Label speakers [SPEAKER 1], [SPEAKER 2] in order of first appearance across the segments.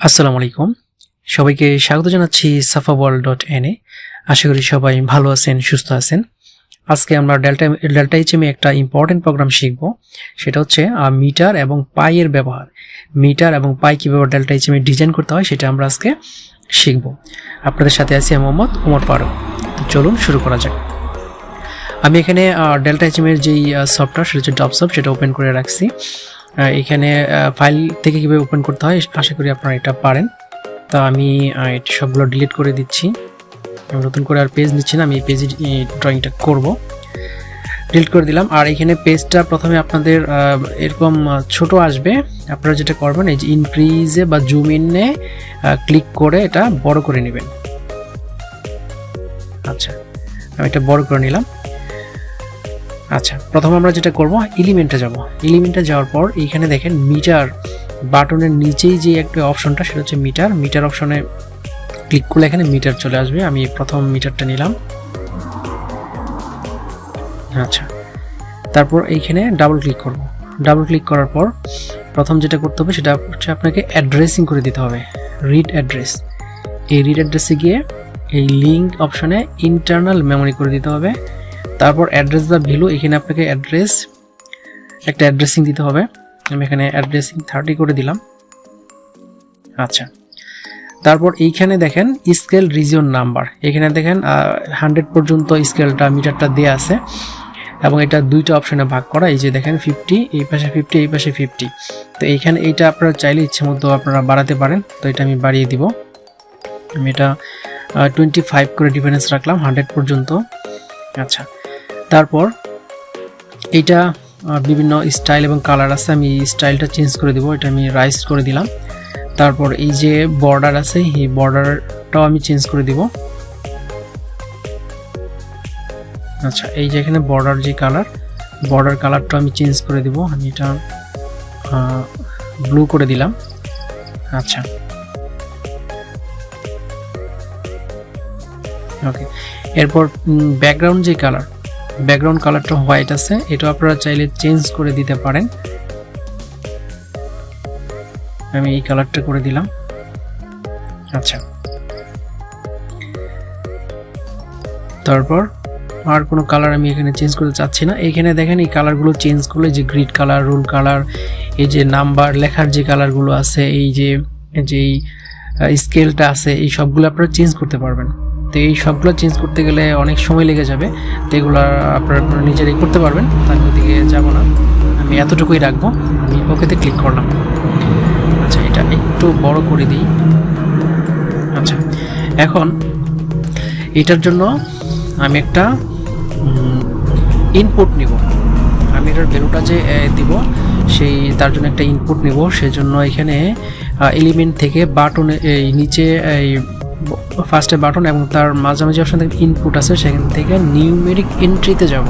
[SPEAKER 1] আসসালামু আলাইকুম। সবাইকে স্বাগত জানাচ্ছি সাফা ওয়ার্ল্ড ডট এনে আশা করি সবাই ভালো আছেন, সুস্থ আছেন। আজকে আমরা ডেল্টা ডেল্টা এইচএমে একটা ইম্পর্টেন্ট প্রোগ্রাম শিখব। সেটা হচ্ছে মিটার এবং পাইয়ের ব্যবহার। মিটার এবং পাই কীভাবে ডেল্টা এইচএমে ডিজাইন করতে হয় সেটা আমরা আজকে শিখব। আপনাদের সাথে আছি মোহাম্মদ ওমর ফারুক। তো চলুন শুরু করা যাক। আমি এখানে ডেল্টা এইচএমের যেই সফটওয়্যার সেটা হচ্ছে ডপসপ সেটা ওপেন করে রাখছি। এখানে ফাইল থেকে কীভাবে ওপেন করতে হয় আশা করি আপনারা এটা পারেন। তো আমি এটা সবগুলো ডিলিট করে দিচ্ছি। নতুন করে আর পেজ নিচ্ছি না, আমি এই পেজে ড্রয়িংটা করব। ডিলিট করে দিলাম। আর এখানে পেজটা প্রথমে আপনাদের এরকম ছোট আসবে। আপনারা যেটা করবেন, এই যে ইনক্রিজে বা জুম ইনে ক্লিক করে এটা বড় করে নেবেন। আচ্ছা আমি এটা বড় করে নিলাম। আচ্ছা প্রথম আমরা যেটা করব এলিমেন্টে যাব। এলিমেন্টে যাওয়ার পর এইখানে দেখেন মিটার বাটনের নিচেই যে একটা অপশনটা সেটা হচ্ছে মিটার মিটার অপশনে ক্লিক করলে এখানে মিটার চলে আসবে। আমি প্রথম মিটারটা নিলাম। আচ্ছা তারপর এইখানে ডাবল ক্লিক করব। ডাবল ক্লিক করার পর প্রথম যেটা করতে হবে, সেটা হচ্ছে আপনাকে অ্যাড্রেসিং করে দিতে হবে। রিড অ্যাড্রেস এই রিড অ্যাড্রেসে গিয়ে এই লিঙ্ক অপশনে ইন্টারনাল মেমোরি করে দিতে হবে। তারপর অ্যাড্রেস বা ভ্যালু এখানে আপনাকে অ্যাড্রেস একটা অ্যাড্রেসিং দিতে হবে। আমি এখানে অ্যাড্রেসিং থার্টি করে দিলাম। আচ্ছা। তারপর এইখানে দেখেন স্কেল রিজিয়ন নাম্বার এখানে দেখেন হান্ড্রেড পর্যন্ত স্কেলটা মিটারটা দেয়া আছে। এবং এটা দুইটা অপশনে ভাগ করা। এই যে দেখেন ফিফটি এই পাশে ফিফটি এই পাশে ফিফটি তো এইখানে এইটা আপনারা চাইলে ইচ্ছে মতো আপনারা বাড়াতে পারেন। তো এটা আমি বাড়িয়ে দিব। আমি এটা টোয়েন্টি ফাইভ করে ডিফারেন্স রাখলাম হান্ড্রেড পর্যন্ত। আচ্ছা। তারপর আহ, বিভিন্ন স্টাইল এবং কালার আছে আমি স্টাইলটা চেঞ্জ করে দিব এটা আমি রাইস করে দিলাম। তারপর এই যে বর্ডার আছে এই বর্ডারটাও আমি চেঞ্জ করে দিব। আচ্ছা এই যে এখানে বর্ডার যে কালার বর্ডার কালারটা আমি চেঞ্জ করে দিব। আমি এটা ব্লু করে দিলাম। আচ্ছা। ওকে এরপর ব্যাকগ্রাউন্ড যে কালার ব্যাকগ্রাউন্ড কালারটা হোয়াইট আছে এটা আপনারা চাইলে চেঞ্জ করে দিতে পারেন। আমি এই কালারটা করে দিলাম। আচ্ছা। তারপর আর কোনো কালার আমি এখানে চেঞ্জ করতে চাচ্ছি না। এখানে দেখেন এই কালারগুলো চেঞ্জ করলে যে গ্রিড কালার রুল কালার এই যে নাম্বার লেখার যে কালারগুলো আছে, এই যে যেই স্কেলটা আছে, এই সবগুলো আপনারা চেঞ্জ করতে পারবেন। তো এই সবগুলো চেঞ্জ করতে গেলে অনেক সময় লেগে যাবে। তো এগুলো আপনারা আপনারা নিজেরাই করতে পারবেন। তো আমি ওদিকে যাব না। আমি এতটুকুই রাখব। আমি ওকেতে ক্লিক করলাম। আচ্ছা এটা একটু বড় করে দিই। আচ্ছা এখন এটার জন্য আমি একটা ইনপুট নিব। আমি এটার ভ্যালুটা যে দিব, সেই, তার জন্য একটা ইনপুট নিব। সেজন্য এখানে এলিমেন্ট থেকে বাটনে এই নিচে, এই ফার্স্টে বাটন এবং তার মাঝামাঝি অপশন থেকে ইনপুট আছে, সেখান থেকে নিউমেরিক এন্ট্রিতে যাব।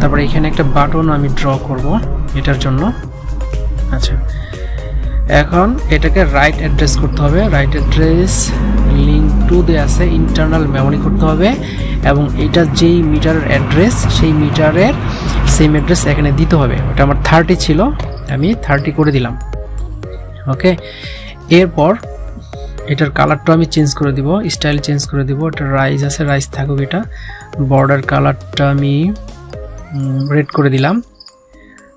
[SPEAKER 1] তারপরে এখানে একটা বাটন আমি ড্র করব এটার জন্য। আচ্ছা। এখন এটাকে রাইট অ্যাড্রেস করতে হবে। রাইট অ্যাড্রেস লিঙ্ক টু দে আছে ইন্টারনাল মেমোরি করতে হবে এবং এটা যেই মিটারের অ্যাড্রেস সেই মিটারের সেম অ্যাড্রেস এখানে দিতে হবে। ওটা আমার থার্টি ছিল, আমি থার্টি করে দিলাম। ওকে এরপর এটার কালারটা আমি চেঞ্জ করে দিব, স্টাইল চেঞ্জ করে দিব। এটা রাইস আছে, রাইস থাকুক এটা। বর্ডার কালারটা আমি রেড করে দিলাম।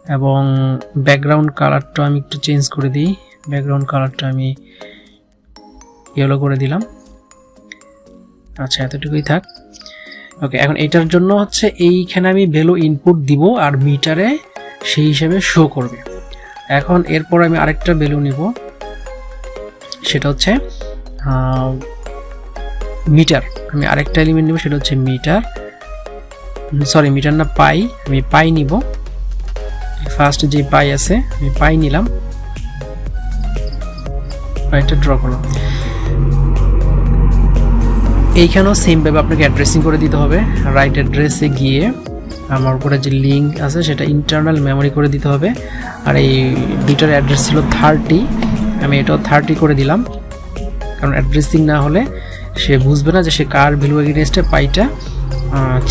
[SPEAKER 1] এবং ব্যাকগ্রাউন্ড কালারটা আমি একটু চেঞ্জ করে দিই। ব্যাকগ্রাউন্ড কালারটা আমি ইয়েলো করে দিলাম। আচ্ছা এতটুকুই থাক। ওকে, এখন এটার জন্য হচ্ছে এইখানে আমি ভ্যালু ইনপুট দিব আর মিটারে সেই হিসাবে শো করবে। এখন এরপর আমি আরেকটা ভ্যালু নিব। সেটা হচ্ছে মিটার। আমি আরেকটা এলিমেন্ট নিব, সেটা হচ্ছে মিটার। সরি মিটার না, পাই। আমি পাই নিব। ফার্স্ট যে পাই আছে, আমি পাই নিলাম। পাইটা ড্র করলাম। এইখানেও সেমভাবে আপনাকে অ্যাড্রেসিং করে দিতে হবে। রাইট অ্যাড্রেসে গিয়ে আমার উপরে যে লিঙ্ক আছে, সেটা ইন্টারনাল মেমোরি করে দিতে হবে। আর এই দুইটার অ্যাড্রেস ছিল থার্টি আমি এটাও থার্টি করে দিলাম। কারণ অ্যাড্রেসিং না হলে সে বুঝবে না যে সে কার ভ্যালু এগেনস্টে পাইটা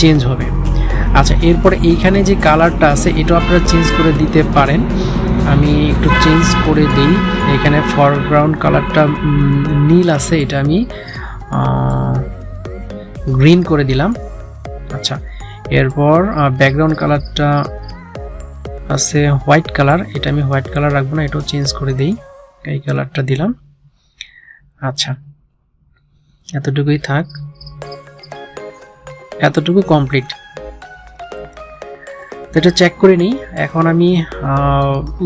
[SPEAKER 1] চেঞ্জ হবে। আচ্ছা এরপরে এইখানে যে কালারটা আছে, এটাও আপনারা চেঞ্জ করে দিতে পারেন। আমি একটু চেঞ্জ করে দিই। এখানে ফরগ্রাউন্ড কালারটা নীল আছে, এটা আমি গ্রিন করে দিলাম। আচ্ছা এরপর ব্যাকগ্রাউন্ড কালারটা আছে হোয়াইট কালার এটা আমি হোয়াইট কালার রাখব না, এটাও চেঞ্জ করে দিই। এই কালারটা দিলাম। আচ্ছা। এতটুকুই থাক। এতটুকু কমপ্লিট তো এটা চেক করে নিই। এখন আমি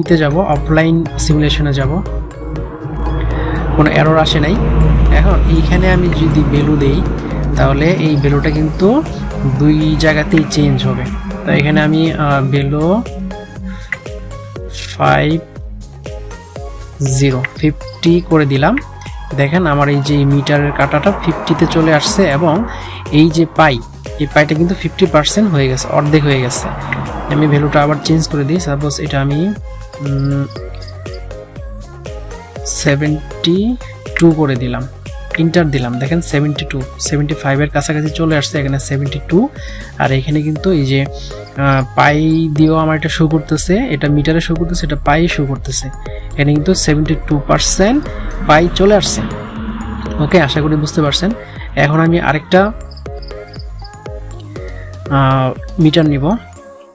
[SPEAKER 1] ইতে যাব অফলাইন সিমুলেশনে যাব। কোনো এরর আসে নাই। এখন এইখানে আমি যদি বেলু দেই, তাহলে এই বেলুটা কিন্তু দুই জায়গাতেই চেঞ্জ হবে। তো এখানে আমি বেলু ফাইভ জিরো ফিফটি করে দিলাম। দেখেন আমার এই যে মিটারের কাটাটা ফিফটিতে চলে আসছে এবং এই যে পাই, এই পাইটা কিন্তু ফিফটি পার্সেন্ট হয়ে গেছে, অর্ধেক হয়ে গেছে। আমি ভ্যালুটা আবার চেঞ্জ করে দিই সাপোজ এটা আমি সেভেন্টি টু করে দিলাম। ইন্টার দিলাম। দেখেন সেভেন্টি টু সেভেন্টি ফাইভের কাছাকাছি চলে আসছে, এখানে সেভেন্টি টু আর এখানে কিন্তু এই যে পাই দিয়েও আমার এটা শো করতেছে, এটা মিটারে শো করতেছে, এটা পাই শো করতেছে। এখানে কিন্তু সেভেন্টি টু পার্সেন্ট পাই চলে আসছে। ওকে আশা করি বুঝতে পারছেন। এখন আমি আরেকটা মিটার নিব।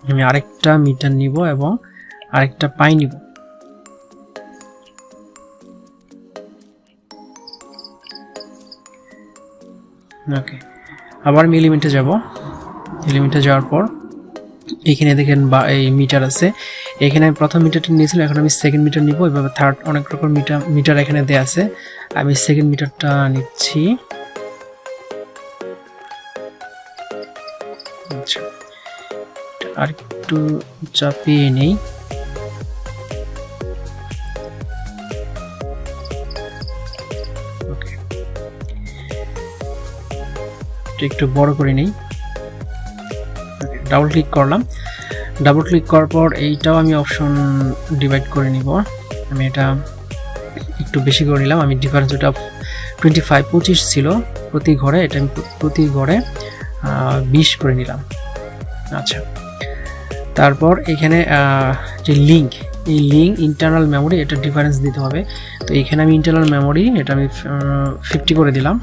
[SPEAKER 1] আমি আরেকটা মিটার নিব এবং আরেকটা পাই নিব। ওকে আবার আমি এলিমেন্টে যাব। এলিমেন্টে যাওয়ার পর এখানে দেখেন বা এই মিটার আছে। এখানে আমি প্রথম মিটারটা নিয়েছিলাম, এখন আমি সেকেন্ড মিটার নিব। এভাবে থার্ড অনেক রকম মিটার মিটার এখানে দেওয়া আছে। আমি সেকেন্ড মিটারটা নিচ্ছি। আচ্ছা। আর একটু চাপিয়ে নেই। একটু বড় করে নেই। ডাবল ক্লিক করলাম। ডাবল ক্লিক করার পর এইটাও আমি অপশন ডিভাইড করে নিব। আমি এটা একটু বেশি করে নিলাম। আমি ডিফারেন্স ওটা টোয়েন্টি ফাইভ পঁচিশ ছিল প্রতি ঘরে, এটা আমি প্র- প্রতি ঘরে বিশ করে নিলাম। আচ্ছা। তারপর এখানে যে লিঙ্ক এই লিঙ্ক ইন্টারনাল মেমোরি এটা ডিফারেন্স দিতে হবে। তো এখানে আমি ইন্টারনাল মেমোরি এটা আমি ফিফটি করে দিলাম।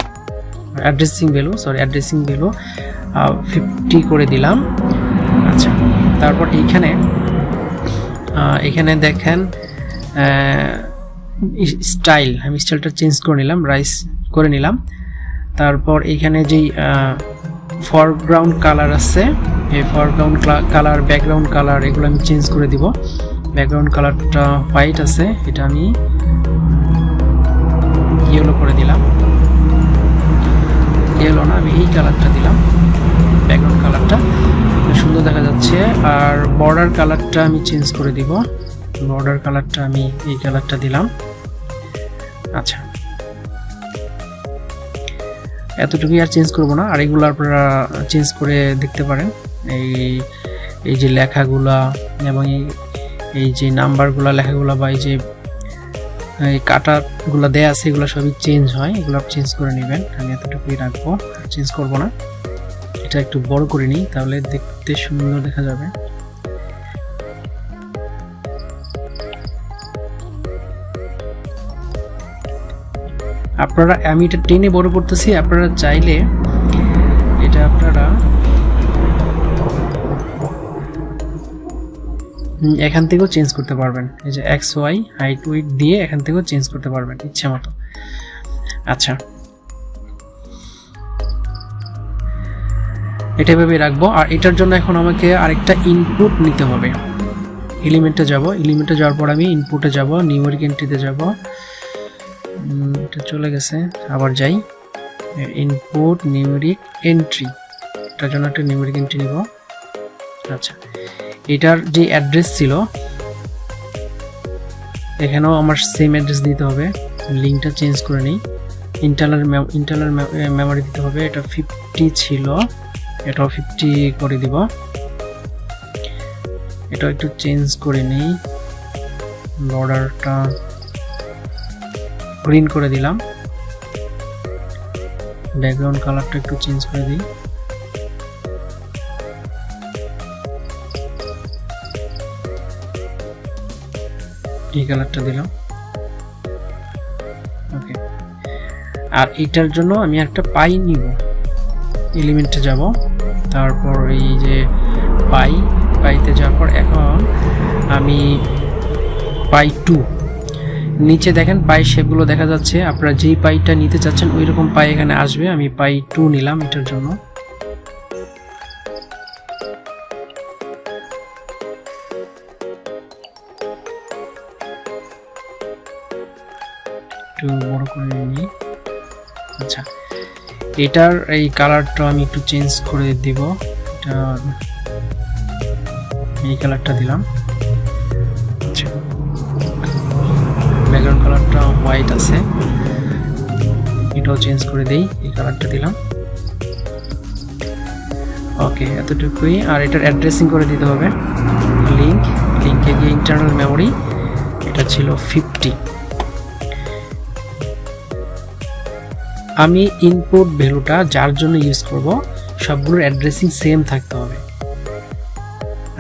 [SPEAKER 1] Addressing value sorry addressing value fifty করে দিলাম। আচ্ছা তারপর এইখানে এখানে দেখেন স্টাইল আমি স্টাইলটা চেঞ্জ করে নিলাম রাইস করে নিলাম। তারপর এইখানে যেই ফরগ্রাউন্ড কালার আছে, এই ফরগ্রাউন্ড কালার ব্যাকগ্রাউন্ড কালার এগুলো আমি চেঞ্জ করে দিব। ব্যাকগ্রাউন্ড কালারটা হোয়াইট আছে, এটা আমি ইয়েলো করে দিলাম। ইয়েলো না, আমি এই কালারটা দিলাম ব্যাকগ্রাউন্ড কালারটা। সুন্দর দেখা যাচ্ছে। আর বর্ডার কালারটা আমি চেঞ্জ করে দিব। বর্ডার কালারটা আমি এই কালারটা দিলাম। আচ্ছা। এতটুকুই আর চেঞ্জ করব না। আর এগুলো আপনারা চেঞ্জ করে দেখতে পারেন। এই এই যে লেখাগুলা এবং এই- যে নাম্বারগুলা লেখাগুলা বা এই যে এই কাটাগুলো দেয়া আছে, এগুলো সবই চেঞ্জ হয়। এগুলো চেঞ্জ করে নেবেন। আমি এতটুকুই রাখব। চেঞ্জ করব না। এটা একটু বড় করে নিই, তাহলে দেখতে সুন্দর দেখা যাবে। আপনারা, আমি এটা টেনে বড় করতেছি। আপনারা চাইলে এটা আপনারা এখান থেকেও চেঞ্জ করতে পারবেন। এই যে এক্স ওয়াই হাইট উইট দিয়ে এখান থেকেও চেঞ্জ করতে পারবেন, ইচ্ছে মতো। আচ্ছা। এটা ভেবে রাখব। আর এটার জন্য এখন আমাকে আরেকটা ইনপুট নিতে হবে। এলিমেন্টে যাব। এলিমেন্টে যাওয়ার পর আমি ইনপুটে যাব। নিউমেরিক এন্ট্রিতে যাব। এটা চলে গেছে। আবার যাই। ইনপুট নিউমেরিক এন্ট্রি এটার জন্য একটা নিউমেরিক এন্ট্রি নিব। আচ্ছা। এটার যে অ্যাড্রেস ছিল, এখানেও আমার সেম অ্যাড্রেস দিতে হবে। লিঙ্কটা চেঞ্জ করে নিই। ইন্টারনাল ইন্টারনাল মেমোরি দিতে হবে। এটা ফিফটি ছিল। এটাও ফিফটি করে দিব। এটাও একটু চেঞ্জ করে নিই। বর্ডারটা গ্রিন করে দিলাম। ব্যাকগ্রাউন্ড কালারটা একটু চেঞ্জ করে দিই। এই কালারটা দিলাম। ওকে। আর এটার জন্য আমি একটা পাই নিব। এলিমেন্টে যাব। তারপর এই যে পাই, পাইতে যাওয়ার পর এখন আমি পাই টু। নিচে দেখেন পাই শেপগুলো দেখা যাচ্ছে। আপনারা যেই পাইটা নিতে চাচ্ছেন ওই রকম পাই এখানে আসবে। আমি পাই টু নিলাম এটার জন্য। বড় করে নিই। আচ্ছা এটার এই কালারটা আমি একটু চেঞ্জ করে দিব। এটা এই কালারটা দিলাম। ব্যাকগ্রাউন্ড কালারটা হোয়াইট আছে। এটাও চেঞ্জ করে দেই, এই কালারটা দিলাম। ওকে এতটুকুই। আর এটার অ্যাড্রেসিং করে দিতে হবে। লিঙ্ক লিঙ্কে গিয়ে ইন্টারনাল মেমোরি এটা ছিল ফিফটি আমি ইনপুট ভ্যালুটা যার জন্য ইউজ করব, সবগুলোর অ্যাড্রেসিং সেম থাকতে হবে।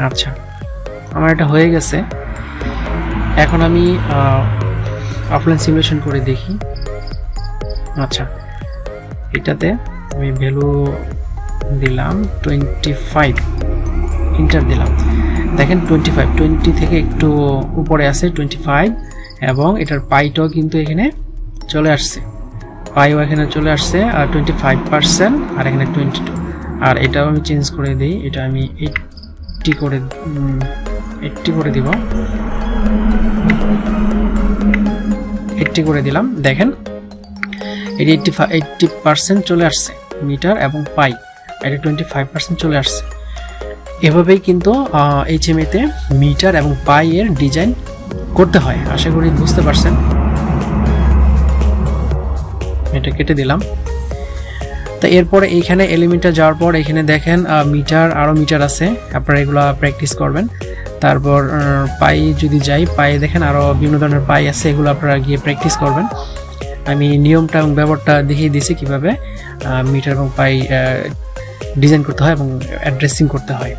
[SPEAKER 1] আচ্ছা আমার এটা হয়ে গেছে। এখন আমি অফলাইন সিমুলেশন করে দেখি। আচ্ছা এটাতে আমি ভ্যালু দিলাম টোয়েন্টি ফাইভ ইন্টার দিলাম। দেখেন টোয়েন্টি ফাইভ টোয়েন্টি থেকে একটু উপরে আছে টোয়েন্টি ফাইভ এবং এটার পাইটাও কিন্তু এখানে চলে আসছে। পাইও এখানে চলে আসছে, আর টোয়েন্টি ফাইভ পার্সেন্ট আর এখানে টোয়েন্টি টু আর এটাও আমি চেঞ্জ করে দিই, এটা আমি এইটটি করে এইটটি করে দিব। এইটটি করে দিলাম, দেখেন। এটি এইটটি এইটটি পার্সেন্ট চলে আসছে, মিটার এবং পাই। এটা টোয়েন্টি ফাইভ পার্সেন্ট চলে আসছে। এভাবেই কিন্তু এইচ এম এতে মিটার এবং পাই এর ডিজাইন করতে হয়, আশা করি বুঝতে পারছেন। এটা কেটে দিলাম। তো এরপরে এইখানে এলিমেন্টটা যাওয়ার পর এখানে দেখেন মিটার আরও মিটার আছে। আপনারা এগুলো প্র্যাকটিস করবেন। তারপর পাই যদি যাই, পায়ে দেখেন আরও বিভিন্ন ধরনের পাই আছে, এগুলো আপনারা গিয়ে প্র্যাকটিস করবেন। আমি নিয়মটা এবং ব্যবহারটা দেখিয়ে দিয়েছি কীভাবে মিটার এবং পাই ডিজাইন করতে হয় এবং অ্যাড্রেসিং করতে হয়।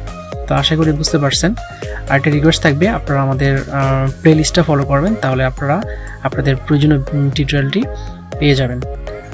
[SPEAKER 1] তো আশা করি বুঝতে পারছেন। আর একটা রিকোয়েস্ট থাকবে, আপনারা আমাদের প্লে লিস্টটা ফলো করবেন, তাহলে আপনারা আপনাদের প্রয়োজনীয় টিউটোরিয়ালটি পেয়ে যাবেন।